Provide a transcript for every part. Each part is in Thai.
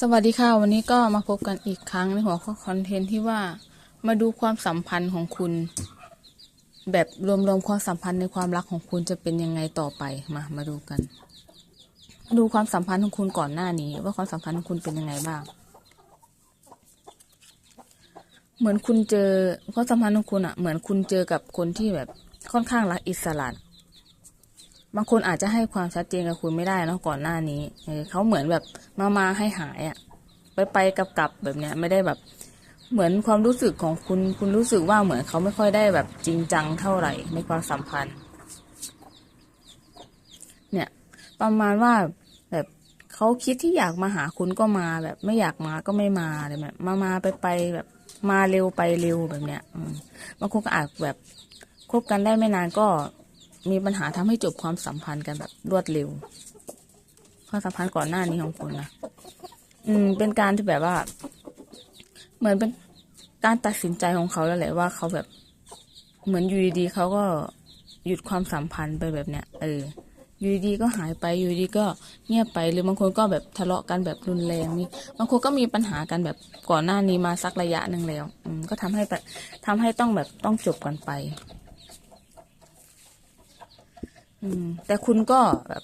สวัสดีค่ะ วันนี้ก็มาพบกันอีกครั้งในหัวข้อคอนเทนต์ที่ว่ามาดูความสัมพันธ์ของคุณ แบบรวมๆความสัมพันธ์ในความรักของคุณจะเป็นยังไงต่อไปมามาดูกัน ดูความสัมพันธ์ของคุณก่อนหน้านี้ ว่าความสัมพันธ์ของคุณเป็นยังไงบ้าง เหมือนคุณเจอความสัมพันธ์ของคุณอะเหมือนคุณเจอกับคนที่แบบค่อนข้างรักอิสระ บางคนอาจจะให้ความชัดเจนกับคุณไม่ได้นอะก่อนหน้านี้เออเขาเหมือนแบบมามาให้หายอะไปไปกลับกลับแบบเนี้ยไม่ได้แบบ เหมือนความรู้สึกของคุณ คุณรู้สึกว่าเหมือนเขาไม่ค่อยได้แบบจริงจังเท่าไหร่ในความสัมพันธ์ เนี่ยประมาณว่าแบบเขาคิดที่อยากมาหาคุณก็มาแบบ ไม่อยากมาก็ไม่มาอะไรแบบมามาไปไปแบบมาเร็วไปเร็วแบบเนี้ยบางคนก็อาจแบบคบกันได้ไม่นานก็ มีปัญหาทำให้จบความสัมพันธ์กันแบบรวดเร็ว ความสัมพันธ์ก่อนหน้านี้ของคุณนะอืม เป็นการที่แบบว่า เหมือนเป็นการตัดสินใจของเขาแล้วแหละว่าเขาแบบ เหมือนอยู่ดีๆเขาก็หยุดความสัมพันธ์ไปแบบเนี้ยเอออยู่ดีๆก็หายไปอยู่ดีๆก็เงียบไปหรือบางคนก็แบบทะเลาะกันแบบรุนแรงมีบางคนก็มีปัญหากันแบบก่อนหน้านี้มาสักระยะหนึ่งแล้ว อืมก็ทำให้แบบทำให้ต้องแบบต้องจบกันไป อืม แต่คุณก็แบบ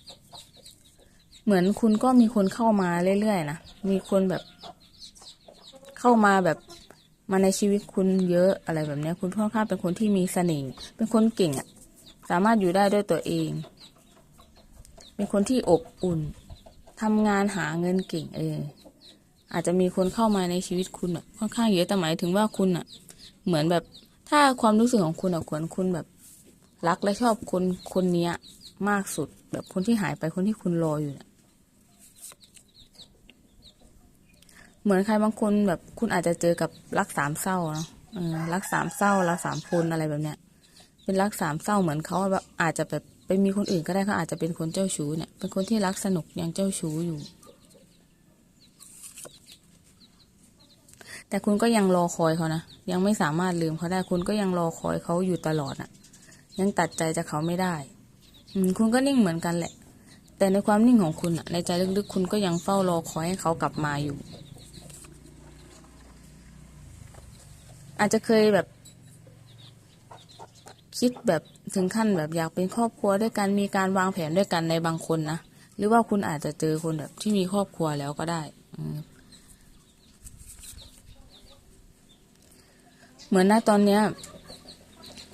เหมือนคุณก็มีคนเข้ามาเรื่อยๆนะ มีคนแบบ เข้ามาแบบมาในชีวิตคุณเยอะอะไรแบบเนี้ยคุณค่อนข้างเป็นคนที่มีเสน่ห์เป็นคนเก่งอะ่ะสามารถอยู่ได้ด้วยตัวเอง เป็นคนที่อบอุ่นทำงานหาเงินเก่งเอออาจจะมีคนเข้ามาในชีวิตคุณแบบค่อนข้างเยอะแต่หมายถึงว่าคุณอะ่ะเหมือนแบบถ้าความรู้สึกของคุณอะ่ะควรคุณแบบ รักและชอบคนคนเนี้ย มากสุด แบบคนที่หายไปคนที่คุณรออยู่เนี่ยเหมือนใครบางคนแบบคุณอาจจะเจอกับรักสามเศร้าเนาะรักสามเศร้ารักสามคนอะไรแบบเนี้ย เป็นรักสามเศร้าเหมือนเขาแบบอาจจะแบบไปมีคนอื่นก็ได้เขาอาจจะเป็นคนเจ้าชู้เนี่ย เป็นคนที่รักสนุกยังเจ้าชู้อยู่ แต่คุณก็ยังรอคอยเขานะยังไม่สามารถลืมเขาได้คุณก็ยังรอคอยเขาอยู่ตลอดอะ ยังตัดใจจากเขาไม่ได้ อืม คุณก็นิ่งเหมือนกันแหละ แต่ในความนิ่งของคุณในใจลึกๆคุณก็ยังเฝ้ารอคอยให้เขากลับมาอยู่ อาจจะเคยแบบ คิดแบบถึงขั้นแบบอยากเป็นครอบครัวด้วยกันมีการวางแผนด้วยกันในบางคนนะหรือว่าคุณอาจจะเจอคนแบบที่มีครอบครัวแล้วก็ได้เหมือนณตอนเนี้ย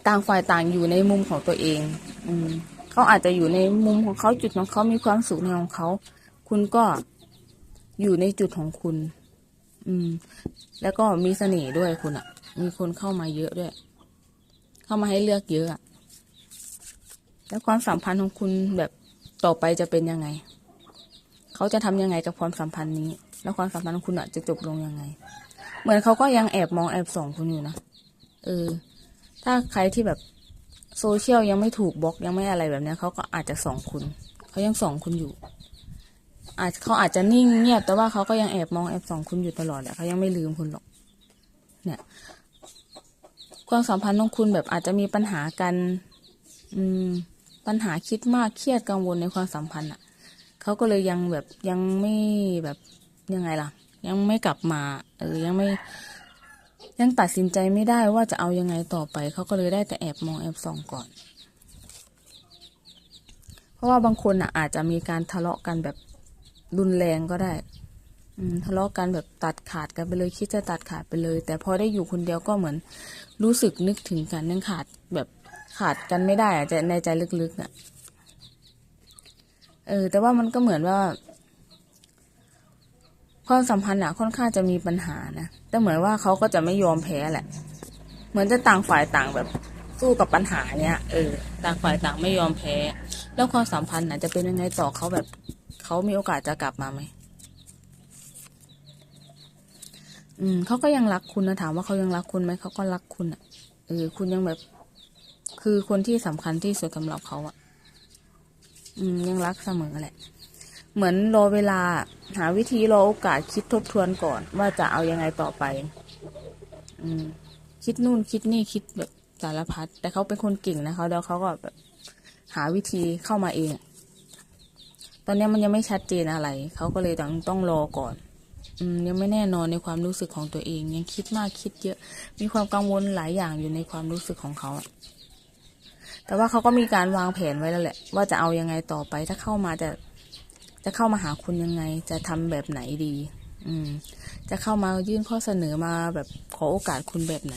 ต่างฝ่ายต่างอยู่ในมุมของตัวเอง อืมเขาอาจจะอยู่ในมุมของเขาจุดของเขามีความสุขในของเขา คุณก็อยู่ในจุดของคุณ อืม แล้วก็มีเสน่ห์ด้วยคุณอะมีคนเข้ามาเยอะด้วย เข้ามาให้เลือกเยอะอะแล้วความสัมพันธ์ของคุณแบบต่อไปจะเป็นยังไง เขาจะทำยังไงกับความสัมพันธ์นี้ แล้วความสัมพันธ์ของคุณอะจะจบลงยังไง เหมือนเขาก็ยังแอบมองแอบส่องคุณอยู่นะ เออ ถ้าใครที่แบบโซเชียลยังไม่ถูกบล็อกยังไม่อะไรแบบนี้เขาก็อาจจะส่องคุณเขายังส่องคุณอยู่ อาจเขาอาจจะนิ่งเงียบแต่ว่าเขาก็ยังแอบมองแอบส่องคุณอยู่ตลอดแหละเขายังไม่ลืมคุณหรอก เนี่ย ความสัมพันธ์ของคุณแบบอาจจะมีปัญหากัน อืม ปัญหาคิดมากเครียดกังวลในความสัมพันธ์อะเขาก็เลยยังแบบยังไม่แบบยังไงล่ะ ยังไม่กลับมา เออยังไม่ ยังตัดสินใจไม่ได้ว่าจะเอายังไงต่อไป เขาก็เลยได้แต่แอบมองแอบส่องก่อน เพราะว่าบางคนอะอาจจะมีการทะเลาะกันแบบรุนแรงก็ได้ทะเลาะกันแบบตัดขาดกันไปเลยคิดจะตัดขาดไปเลย แต่พอได้อยู่คนเดียวก็เหมือนรู้สึกนึกถึงกันยังขาดแบบขาดกันไม่ได้อะจะในใจลึกๆอะเออแต่ว่ามันก็เหมือนว่า ความสัมพันธ์อะค่อนข้างจะมีปัญหานะแต่เหมือนว่าเขาก็จะไม่ยอมแพ้แหละ เหมือนจะต่างฝ่ายต่างแบบสู้กับปัญหาเนี้ยเออต่างฝ่ายต่างไม่ยอมแพ้ แล้วความสัมพันธ์น่ะจะเป็นยังไงต่อเขาแบบเขามีโอกาสจะกลับมาไหมอืมเขาก็ยังรักคุณนะถามว่าเขายังรักคุณไหมเขาก็รักคุณอะเออคุณยังแบบ คือคนที่สำคัญที่สุดสำหรับเขาอะ อืม ยังรักเสมอแหละ เหมือนรอเวลา หาวิธีรอโอกาสคิดทบทวนก่อน ว่าจะเอายังไงต่อไป อืม คิดนู่นคิดนี่คิดแบบสารพัดแต่เขาเป็นคนเก่งนะเขาแล้วเขาก็แบบหาวิธีเข้ามาเอง ตอนนี้มันยังไม่ชัดเจนอะไร เขาก็เลยต้องต้องรอก่อน อืม ยังไม่แน่นอนในความรู้สึกของตัวเอง ยังคิดมากคิดเยอะ มีความกังวลหลายอย่างอยู่ในความรู้สึกของเขาแต่ว่าเขาก็มีการวางแผนไว้แล้วแหละ ว่าจะเอายังไงต่อไป ถ้าเข้ามาจะ จะเข้ามาหาคุณยังไง จะทำแบบไหนดี อืม จะเข้ามายื่นข้อเสนอมาแบบขอโอกาสคุณแบบไหน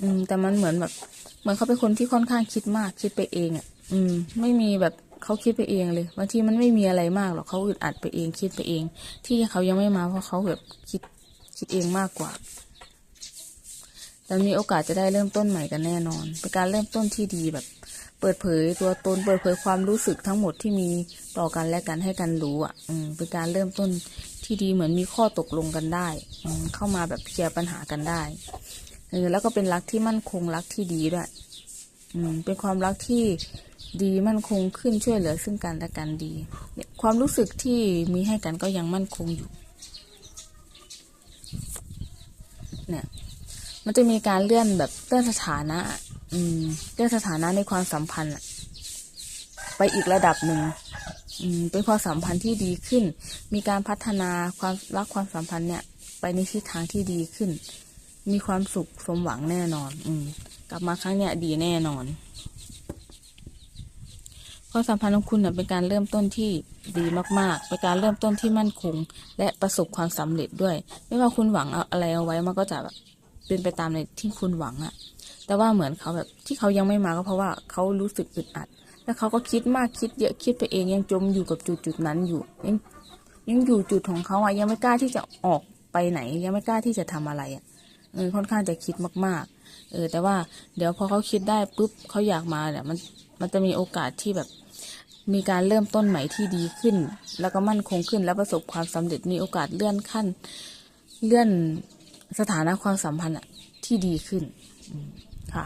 อืม แต่มันเหมือนแบบ เหมือนเขาเป็นคนที่ค่อนข้างคิดมากคิดไปเองอะ อืม ไม่มีแบบเขาคิดไปเองเลยบางทีมันไม่มีอะไรมากหรอกเขาอึดอัดไปเองคิดไปเอง ที่เขายังไม่มาเพราะเขาแบบคิดคิดเองมากกว่า แต่มีโอกาสจะได้เริ่มต้นใหม่กันแน่นอน เป็นการเริ่มต้นที่ดีแบบ เปิดเผยตัวตนเปิดเผยความรู้สึกทั้งหมดที่มีต่อกันและกันให้กันรู้อะ อืม เป็นการเริ่มต้นที่ดีเหมือนมีข้อตกลงกันได้ อืม เข้ามาแบบเคลียร์ปัญหากันได้เออแล้วก็เป็นรักที่มั่นคงรักที่ดีด้วย อืม เป็นความรักที่ดีมั่นคงขึ้นช่วยเหลือซึ่งกันและกันดีเนี่ยความรู้สึกที่มีให้กันก็ยังมั่นคงอยู่ เนี่ย มันจะมีการเลื่อนแบบเลื่อนสถานะ อืม เลื่อนสถานะในความสัมพันธ์ไปอีกระดับหนึ่งอืมเป็นความสัมพันธ์ที่ดีขึ้น มีการพัฒนาความรักความสัมพันธ์เนี่ย ไปในทิศทางที่ดีขึ้น มีความสุขสมหวังแน่นอน อืม กลับมาครั้งเนี้ยดีแน่นอน ความสัมพันธ์ของคุณเนี่ยเป็นการเริ่มต้นที่ดีมากๆ เป็นการเริ่มต้นที่มั่นคง และประสบความสำเร็จด้วย ไม่ว่าคุณหวังเอาอะไรเอาไว้มันก็จะแบบ เป็นไปตามในที่คุณหวังอะแต่ว่าเหมือนเขาแบบที่เขายังไม่มาก็เพราะว่าเขารู้สึกอึดอัด แล้วเขาก็คิดมากคิดเยอะคิดไปเองยังจมอยู่กับจุดจุดนั้นอยู่ ยังยังอยู่จุดของเขาอะยังไม่กล้าที่จะออกไปไหน ยังไม่กล้าที่จะทำอะไรอะเออค่อนข้างจะคิดมาก ๆ เออ แต่ว่าเดี๋ยวพอเขาคิดได้ปุ๊บเขาอยากมาเนี่ยมันมันจะมีโอกาสที่แบบมีการเริ่มต้นใหม่ที่ดีขึ้น แล้วก็มั่นคงขึ้น และประสบความสำเร็จมีโอกาสเลื่อนขั้น เลื่อน สถานะความสัมพันธ์ที่ดีขึ้นค่ะ